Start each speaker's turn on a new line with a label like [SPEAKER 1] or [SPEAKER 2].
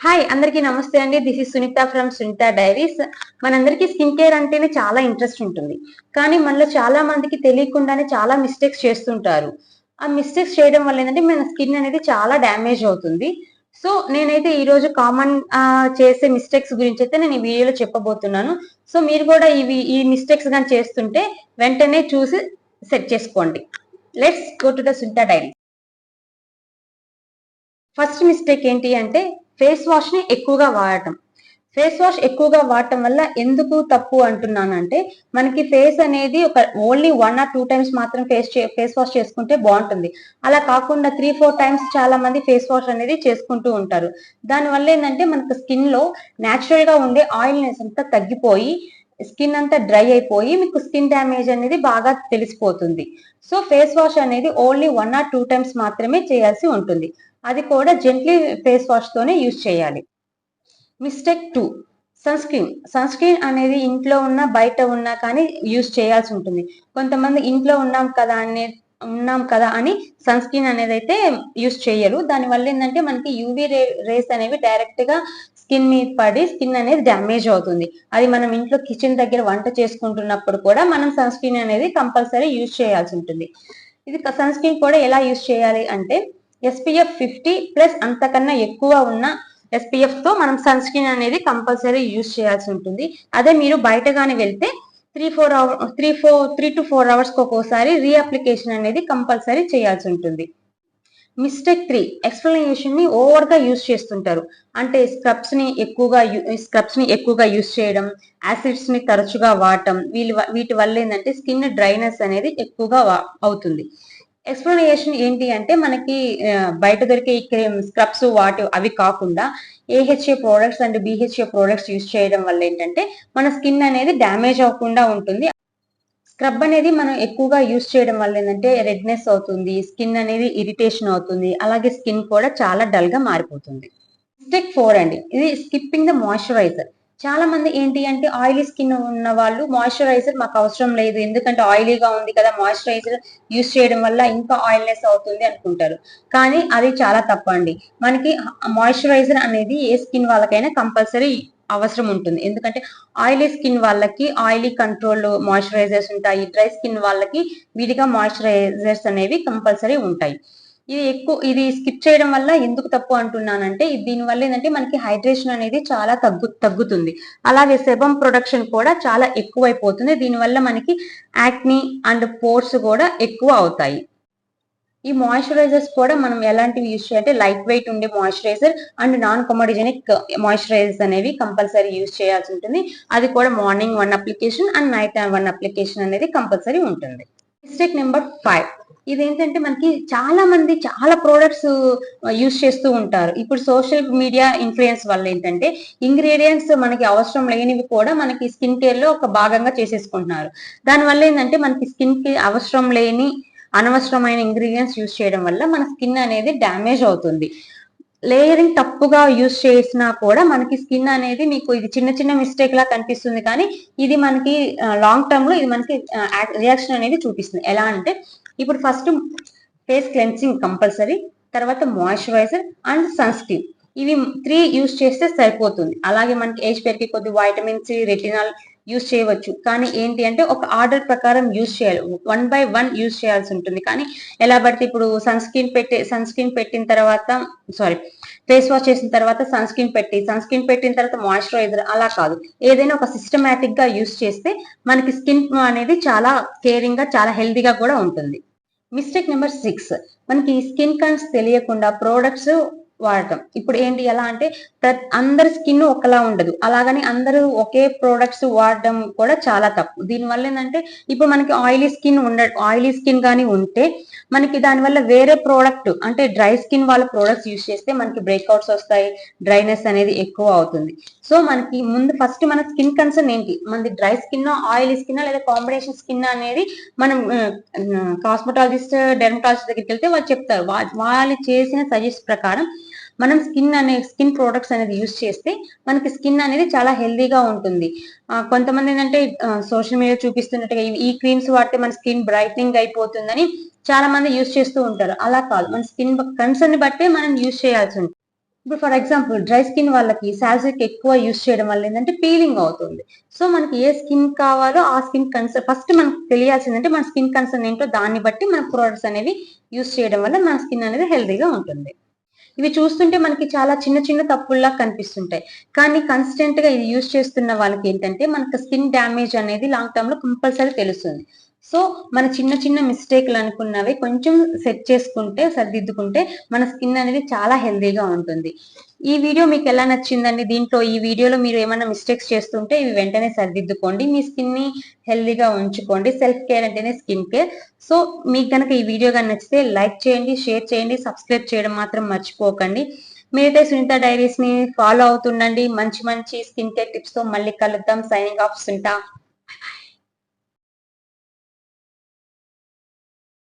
[SPEAKER 1] Hi అందరికీ నమస్తే అండి. This is Sunitha from Sunitha diaries మనందరికీ స్కిన్ కేర్ అంటేనే చాలా ఇంట్రెస్ట్ ఉంటుంది. కానీ మనలో చాలా మందికి తెలియకుండానే చాలా మిస్టేక్స్ చేస్తుంటారు. ఆ మిస్టేక్స్ చేయడం వల్ల ఏంటంటే మన స్కిన్ అనేది చాలా డ్యామేజ్ అవుతుంది. సో నేనైతే ఈ రోజు కామన్ చేసే మిస్టేక్స్ గురించి అయితే నేను ఈ వీడియోలో చెప్పబోతున్నాను. సో మీరు కూడా ఇవి ఈ మిస్టేక్స్ కానీ చేస్తుంటే వెంటనే చూసి సెట్ చేసుకోండి. Let's go to the Sunitha diary first mistake ఏంటి అంటే ఫేస్ వాష్ని ఎక్కువగా వాడటం. ఫేస్ వాష్ ఎక్కువగా వాడటం వల్ల ఎందుకు తప్పు అంటున్నానంటే మనకి ఫేస్ అనేది ఒక only one or two times మాత్రం ఫేస్ ఫేస్ వాష్ చేసుకుంటే బాగుంటుంది. అలా కాకుండా త్రీ ఫోర్ టైమ్స్ చాలా మంది ఫేస్ వాష్ అనేది చేసుకుంటూ ఉంటారు. దానివల్ల ఏంటంటే మనకు స్కిన్లో న్యాచురల్గా ఉండే ఆయిల్నెస్ అంతా తగ్గిపోయి స్కిన్ అంతా డ్రై అయిపోయి మీకు స్కిన్ డ్యామేజ్ అనేది బాగా తెలిసిపోతుంది. సో ఫేస్ వాష్ అనేది only one or two times మాత్రమే చేయాల్సి ఉంటుంది. అది కూడా జెంట్లీ ఫేస్ వాష్ తోనే యూజ్ చేయాలి. Mistake two sunscreen sunscreen అనేది ఇంట్లో ఉన్న బయట ఉన్నా కానీ యూజ్ చేయాల్సి ఉంటుంది. కొంతమంది ఇంట్లో ఉన్నాం కదా అనే ఉన్నాం కదా అని సన్ స్క్రీన్ అనేది అయితే యూజ్ చేయరు. దానివల్ల ఏంటంటే మనకి యూవీ రే రేస్ అనేవి డైరెక్ట్గా స్కిన్ మీద పడి స్కిన్ అనేది డ్యామేజ్ అవుతుంది. అది మనం ఇంట్లో కిచెన్ దగ్గర వంట చేసుకుంటున్నప్పుడు కూడా మనం సన్ స్క్రీన్ అనేది కంపల్సరీ యూజ్ చేయాల్సి ఉంటుంది. ఇది సన్ స్క్రీన్ కూడా ఎలా యూజ్ చేయాలి అంటే ఎస్పీఎఫ్ ఫిఫ్టీ ప్లస్ అంతకన్నా ఎక్కువ ఉన్న ఎస్పీఎఫ్తో మనం సన్ స్క్రీన్ అనేది కంపల్సరీ యూజ్ చేయాల్సి ఉంటుంది. అదే మీరు బయట కానీ వెళ్తే three four hour three four three to four అవర్స్కి ఒక్కోసారి రీఅప్లికేషన్ అనేది కంపల్సరీ చేయాల్సి ఉంటుంది. మిస్టేక్ త్రీ ఎక్స్ప్లెనేషన్ని ఓవర్గా యూజ్ చేస్తుంటారు. అంటే స్క్రబ్స్ని ఎక్కువగా స్క్రబ్స్ని ఎక్కువగా యూజ్ చేయడం యాసిడ్స్ని తరచుగా వాడటం వీళ్ళ వీటి వల్ల ఏంటంటే స్కిన్ డ్రైనెస్ అనేది ఎక్కువగా అవుతుంది. ఎక్స్ప్లెనేషన్ ఏంటి అంటే మనకి బయట దొరికే స్క్రబ్స్ వాటి అవి కాకుండా AHA products and BHA products use చేయడం వల్ల ఏంటంటే మన స్కిన్ అనేది డ్యామేజ్ అవ్వకుండా ఉంటుంది. స్క్రబ్ అనేది మనం ఎక్కువగా యూజ్ చేయడం వల్ల ఏంటంటే రెడ్నెస్ అవుతుంది స్కిన్ అనేది ఇరిటేషన్ అవుతుంది అలాగే స్కిన్ కూడా చాలా డల్గా మారిపోతుంది. మిస్టేక్ ఫోర్ అండి. ఇది స్కిప్పింగ్ ద మాయిశ్చరైజర్ చాలా మంది ఏంటి అంటే ఆయిలీ స్కిన్ ఉన్న వాళ్ళు మాయిశ్చరైజర్ మాకు అవసరం లేదు. ఎందుకంటే ఆయిలీగా ఉంది కదా మాయిశ్చరైజర్ యూస్ చేయడం వల్ల ఇంకా ఆయిల్నెస్ అవుతుంది అనుకుంటారు. కానీ అది చాలా తప్పండి మనకి మాయిశ్చరైజర్ అనేది ఏ స్కిన్ వాళ్ళకైనా కంపల్సరీ అవసరం ఉంటుంది. ఎందుకంటే ఆయిలీ స్కిన్ వాళ్ళకి ఆయిలీ కంట్రోల్ మాయిశ్చరైజర్స్ ఉంటాయి. డ్రై స్కిన్ వాళ్ళకి విడిగా మాయిశ్చరైజర్స్ అనేవి కంపల్సరీ ఉంటాయి. ఇది ఎక్కువ ఇది స్కిప్ చేయడం వల్ల ఎందుకు తప్పు అంటున్నానంటే దీని వల్ల ఏంటంటే మనకి హైడ్రేషన్ అనేది చాలా తగ్గు తగ్గుతుంది. అలాగే సెబం ప్రొడక్షన్ కూడా చాలా ఎక్కువైపోతుంది. దీనివల్ల మనకి యాక్ని అండ్ పోర్స్ కూడా ఎక్కువ అవుతాయి. ఈ మాయిశ్చరైజర్స్ కూడా మనం ఎలాంటివి యూజ్ చేయాలంటే లైట్ వెయిట్ ఉండే moisturiser and non comedogenic moisturisers అనేవి కంపల్సరీ యూజ్ చేయాల్సి ఉంటుంది. అది కూడా morning one application and night one application అనేది కంపల్సరీ ఉంటుంది. మిస్టేక్ నెంబర్ ఫైవ్ ఇదేంటంటే మనకి చాలా మంది చాలా ప్రోడక్ట్స్ యూస్ చేస్తూ ఉంటారు. ఇప్పుడు సోషల్ మీడియా ఇన్ఫ్లుయెన్స్ వల్ల ఏంటంటే ఇంగ్రీడియంట్స్ మనకి అవసరం లేనివి కూడా మనకి స్కిన్ కేర్లో ఒక భాగంగా చేసేసుకుంటున్నారు. దానివల్ల ఏంటంటే మనకి స్కిన్కి అవసరం లేని అనవసరమైన ఇంగ్రీడియంట్స్ యూస్ చేయడం వల్ల మన స్కిన్ అనేది డ్యామేజ్ అవుతుంది. లేయరింగ్ తప్పుగా యూజ్ చేసినా కూడా మనకి స్కిన్ అనేది మీకు ఇది చిన్న చిన్న మిస్టేక్ లా కనిపిస్తుంది. కానీ ఇది మనకి లాంగ్ టర్మ్లో ఇది మనకి రియాక్షన్ అనేది చూపిస్తుంది. ఎలా అంటే ఇప్పుడు ఫస్ట్ ఫేస్ క్లెన్సింగ్ కంపల్సరీ తర్వాత మాయిశ్చరైజర్ అండ్ సన్ స్క్రీన్. ఇవి త్రీ యూజ్ చేస్తే సరిపోతుంది. అలాగే మనకి ఏజ్ పెరిగి కొద్ది వైటమిన్ సి రెటినాల్ యూజ్ చేయవచ్చు. కానీ ఏంటి అంటే ఒక ఆర్డర్ ప్రకారం యూజ్ చేయాలి. వన్ బై వన్ యూజ్ చేయాల్సి ఉంటుంది. కానీ ఎలా పడితే ఇప్పుడు సన్ స్క్రీన్ పెట్టి సన్ స్క్రీన్ పెట్టిన తర్వాత సారీ ఫేస్ వాష్ చేసిన తర్వాత సన్ స్క్రీన్ పెట్టి సన్ స్క్రీన్ పెట్టిన తర్వాత మాయిశ్చరైజర్ అలా కాదు. ఏదైనా ఒక సిస్టమేటిక్గా యూజ్ చేస్తే మనకి స్కిన్ అనేది చాలా కేరింగ్గా చాలా హెల్దీగా కూడా ఉంటుంది. మిస్టేక్ నెంబర్ సిక్స్ మనకి స్కిన్ కన్స్ తెలియకుండా ప్రోడక్ట్స్ వాడటం. ఇప్పుడు ఏంటి ఎలా అంటే అందరి స్కిన్ ఒకలా ఉండదు. అలాగని అందరూ ఒకే ప్రోడక్ట్స్ వాడడం కూడా చాలా తప్పు. దీనివల్ల ఏంటంటే ఇప్పుడు మనకి ఆయిలీ స్కిన్ ఉండ ఆయిలీ స్కిన్ కానీ ఉంటే మనకి దానివల్ల వేరే ప్రోడక్ట్ అంటే డ్రై స్కిన్ వాళ్ళ ప్రోడక్ట్స్ యూజ్ చేస్తే మనకి బ్రేక్అవుట్స్ వస్తాయి డ్రైనెస్ అనేది ఎక్కువ అవుతుంది. సో మనకి ముందు ఫస్ట్ మన స్కిన్ కన్సర్న్ ఏంటి? మనది డ్రై స్కిన్ ఆయిలీ స్కిన్ లేదా కాంబినేషన్ స్కిన్ అనేది మనం కాస్మెటాలజిస్ట్ డెర్మటాలజిస్ట్ దగ్గరికి వెళ్తే వాళ్ళు చెప్తారు. వాళ్ళు చేసిన సజెస్ట్ ప్రకారం మనం స్కిన్ అనే స్కిన్ ప్రోడక్ట్స్ అనేది యూస్ చేస్తే మనకి స్కిన్ అనేది చాలా హెల్దీగా ఉంటుంది. కొంతమంది ఏంటంటే సోషల్ మీడియా చూపిస్తున్నట్టుగా ఈ క్రీమ్స్ వాడితే మన స్కిన్ బ్రైట్నింగ్ అయిపోతుందని చాలా మంది యూస్ చేస్తూ ఉంటారు. అలా కాదు. మన స్కిన్ కన్సర్న్ బట్టే మనం యూస్ చేయాల్సి ఉంటుంది. ఇప్పుడు ఫర్ ఎగ్జాంపుల్ డ్రై స్కిన్ వాళ్ళకి సాల్సిక్ ఎక్కువ యూస్ చేయడం వల్ల ఏంటంటే పీలింగ్ అవుతుంది. సో మనకి ఏ స్కిన్ కావాలో ఆ స్కిన్ కన్సర్న్ ఫస్ట్ మనకు తెలియాల్సిందంటే మన స్కిన్ కన్సర్న్ ఏంటో దాన్ని బట్టి మన ప్రోడక్ట్స్ అనేవి యూస్ చేయడం వల్ల మన స్కిన్ అనేది హెల్దీగా ఉంటుంది. ఇవి చూస్తుంటే మనకి చాలా చిన్న చిన్న తప్పుల్లా కనిపిస్తుంటాయి. కానీ కన్స్టెంట్గా ఇది యూస్ చేస్తున్న వాళ్ళకి ఏంటంటే మనకు స్కిన్ డ్యామేజ్ అనేది లాంగ్ టర్మ్లో కంపల్సరీ తెలుస్తుంది. సో మన చిన్న చిన్న మిస్టేక్లు అనుకున్నవి కొంచెం సెట్ చేసుకుంటే సరిదిద్దుకుంటే మన స్కిన్ అనేది చాలా హెల్దీగా ఉంటుంది. ఈ వీడియో మీకు ఎలా నచ్చిందండి? దీంట్లో ఈ వీడియోలో మీరు ఏమైనా మిస్టేక్స్ చేస్తుంటే ఇవి వెంటనే సరిదిద్దుకోండి. మీ స్కిన్ని హెల్దీగా ఉంచుకోండి. సెల్ఫ్ కేర్ అంటేనే స్కిన్ కేర్ సో మీకు కనుక ఈ వీడియో కానీ నచ్చితే లైక్ చేయండి షేర్ చేయండి సబ్స్క్రైబ్ చేయడం మాత్రం మర్చిపోకండి. మీరైతే సునీత డైరీస్ని ఫాలో అవుతుండండి. మంచి మంచి స్కిన్ కేర్ టిప్స్తో మళ్ళీ కలుద్దాం. Signing off Sunitha.